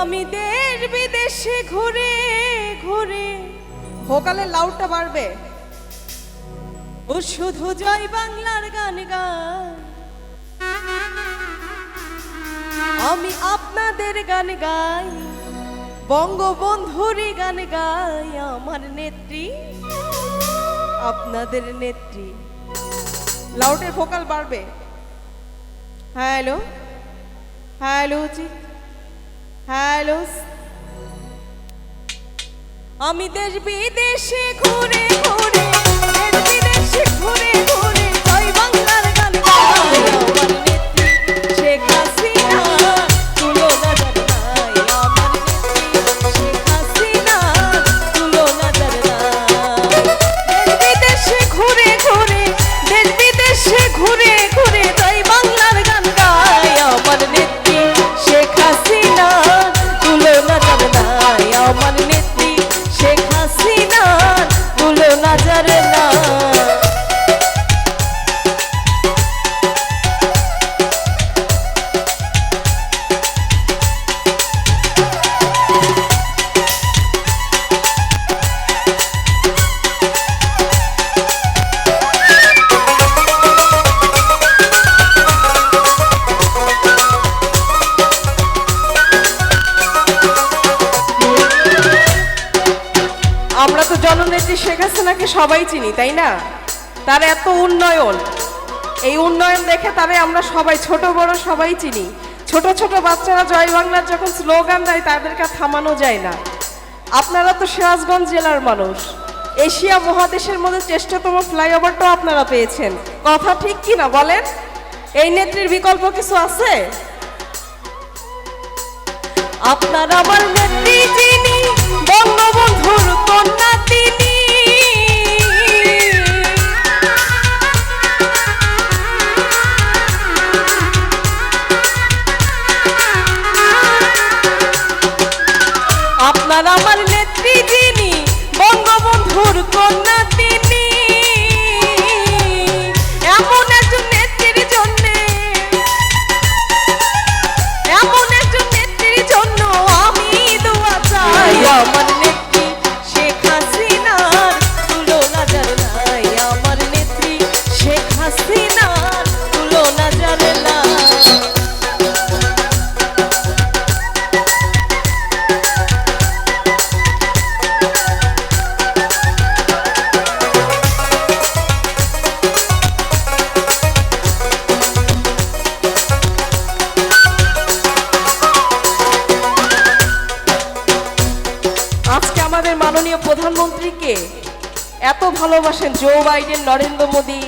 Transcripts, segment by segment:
আমি দেশ বিদেশে ঘুরে ঘুরে। ভোকালের লাউডটা বাড়বে। ও শুধু জয় বাংলার গান গাই আমি আপনাদের গান গাই। বঙ্গবন্ধুরই গান গাই। আমার নেত্রী, আপনাদের নেত্রী। লাউডের ভোকাল বাড়বে। হ্যালো হ্যালো, জি। হ্যালো। আমি দেশ বিদেশে ঘুরে ঘুরে দেশ বিদেশে ঘুরে ঘুরে। হাসিনাকে সবাই চিনি, তাই না? তার এত উন্নয়ন। এই উন্নয়ন দেখে তারে আমরা সবাই, ছোট, বড় সবাই চিনি। ছোট ছোট বাচ্চারা জয় বাংলার যখন স্লোগান দেয়, তাদেরকে থামানো যায় না। আপনারা তো সিরাজগঞ্জ জেলার মানুষ। এশিয়া মহাদেশের মধ্যে চেষ্টাতম ফ্লাইওভারটাও আপনারা পেয়েছেন। কথা ঠিক কি না বলেন? এই নেত্রীর বিকল্প কিছু আছে? আপনার আমার নেত্রী যিনি বঙ্গবন্ধুর আপনার আমার নেত্রী যিনি বঙ্গবন্ধুর কন্যা তিনি। এত ভালোবাসেন জো বাইডেন নরেন্দ্র মোদী,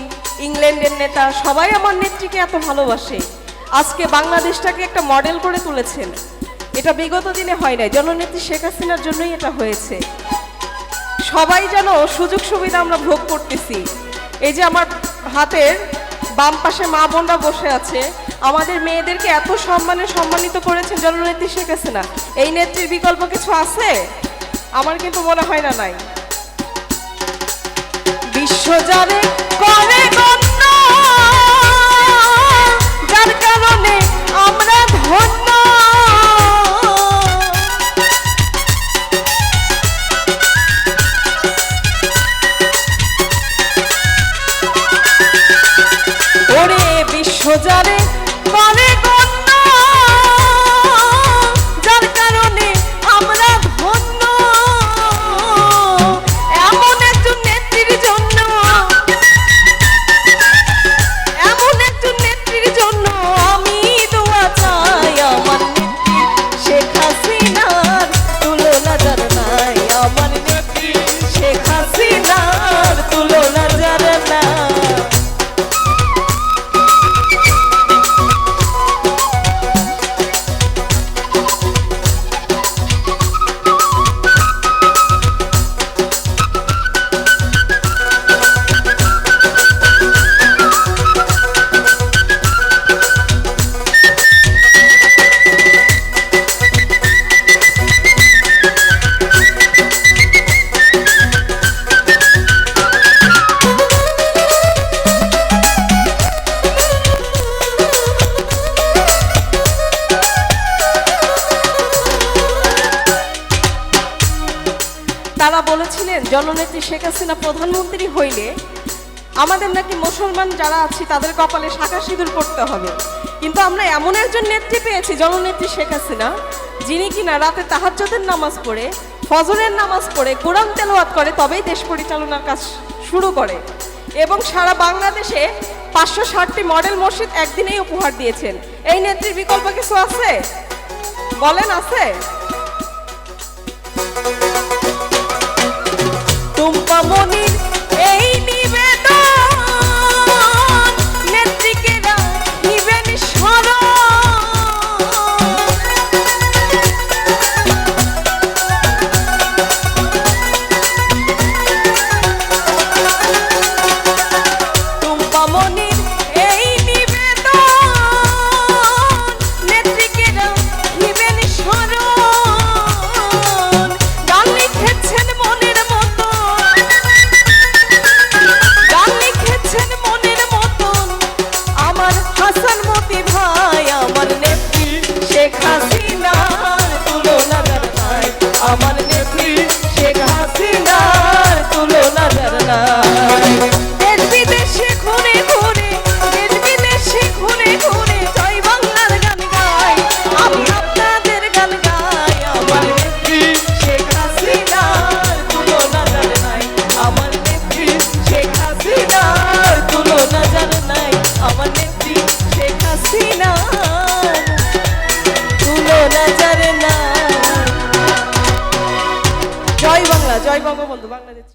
ইংল্যান্ডের নেতা, সবাই আমার নেত্রীকে এত ভালোবাসে। আজকে বাংলাদেশটাকে একটা মডেল করে তুলেছেন। এটা বিগত দিনে হয় নাই, জননেত্রী শেখ হাসিনার জন্যই এটা হয়েছে। সবাই যেন সুযোগ সুবিধা আমরা ভোগ করতেছি। এই যে আমার হাতের বাম পাশে মা বোনরা বসে আছে, আমাদের মেয়েদেরকে এত সম্মানে সম্মানিত করেছেন জননেত্রী শেখ হাসিনা। এই নেত্রীর বিকল্প কিছু আছে? আমার কিন্তু মনে হয় না নাই। বিশ্বজারে করে যার কারণে আমরা ধন্য। ওরে জননেত্রী শেখ হাসিনা প্রধানমন্ত্রী হইলে আমাদের নাকি মুসলমান যারা আছি, তাদের কপালে শাখা সিঁদুর করতে হবে। কিন্তু আমরা এমন একজন নেত্রী পেয়েছি, জননেত্রী শেখ হাসিনা, যিনি কিনা রাতে তাহাজ্জুদের নামাজ পড়ে, ফজরের নামাজ পড়ে, কোরআন তেলাওয়াত করে, তবেই দেশ পরিচালনার কাজ শুরু করে এবং সারা বাংলাদেশে পাঁচশো ষাটটি মডেল মসজিদ একদিনেই উপহার দিয়েছেন। এই নেত্রীর বিকল্প কিছু আছে? বলেন, আছে?